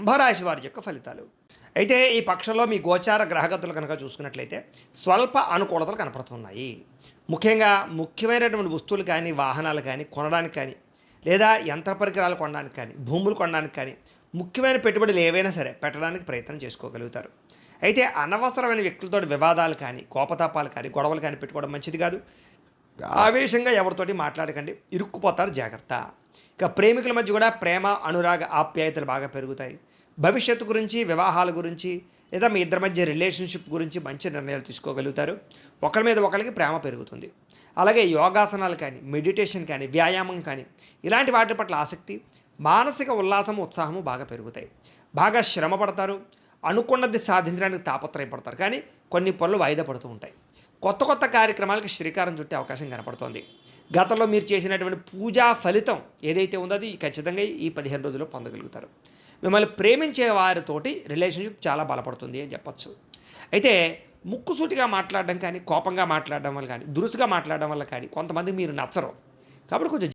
కుంభరాశి వారి యొక్క ఫలితాలు. అయితే ఈ పక్షంలో మీ గోచార గ్రహగతులు కనుక చూసుకున్నట్లయితే స్వల్ప అనుకూలతలు కనపడుతున్నాయి. ముఖ్యంగా ముఖ్యమైనటువంటి వస్తువులు కానీ వాహనాలు కానీ కొనడానికి కానీ లేదా యంత్ర పరికరాలు కొనడానికి కానీ భూములు కొనడానికి కానీ ముఖ్యమైన పెట్టుబడులు ఏవైనా సరే పెట్టడానికి ప్రయత్నం చేసుకోగలుగుతారు. అయితే అనవసరమైన వ్యక్తులతో వివాదాలు కానీ కోపతాపాలు కానీ గొడవలు కానీ పెట్టుకోవడం మంచిది కాదు. ఆవేశంగా ఎవరితోటి మాట్లాడకండి. ఇరుక్కుపోతారు జాగ్రత్త. ఇక ప్రేమికుల మధ్య కూడా ప్రేమ అనురాగ ఆప్యాయతలు బాగా పెరుగుతాయి. భవిష్యత్తు గురించి వివాహాల గురించి లేదా మీ ఇద్దరి మధ్య రిలేషన్షిప్ గురించి మంచి నిర్ణయాలు తీసుకోగలుగుతారు. ఒకరి మీద ఒకరికి ప్రేమ పెరుగుతుంది. అలాగే యోగాసనాలు కానీ మెడిటేషన్ కానీ వ్యాయామం కానీ ఇలాంటి వాటి పట్ల ఆసక్తి మానసిక ఉల్లాసం ఉత్సాహము బాగా పెరుగుతాయి. బాగా శ్రమ పడతారు. అనుకున్నది సాధించడానికి తాపత్రయపడతారు. కానీ కొన్ని పనులు వాయిదా పడుతూ ఉంటాయి. కొత్త కొత్త కార్యక్రమాలకు శ్రీకారం చుట్టే అవకాశం కనపడుతోంది. గతంలో మీరు చేసినటువంటి పూజా ఫలితం ఏదైతే ఉందో అది ఖచ్చితంగా ఈ పదిహేను రోజుల్లో పొందగలుగుతారు. మిమ్మల్ని ప్రేమించే వారితోటి రిలేషన్షిప్ చాలా బలపడుతుంది అని చెప్పచ్చు. అయితే ముక్కుసూటిగా మాట్లాడడం కానీ కోపంగా మాట్లాడడం వల్ల కానీ దురుసుగా మాట్లాడడం వల్ల కానీ కొంతమంది మీరు నచ్చరు. కాబట్టి కొంచెం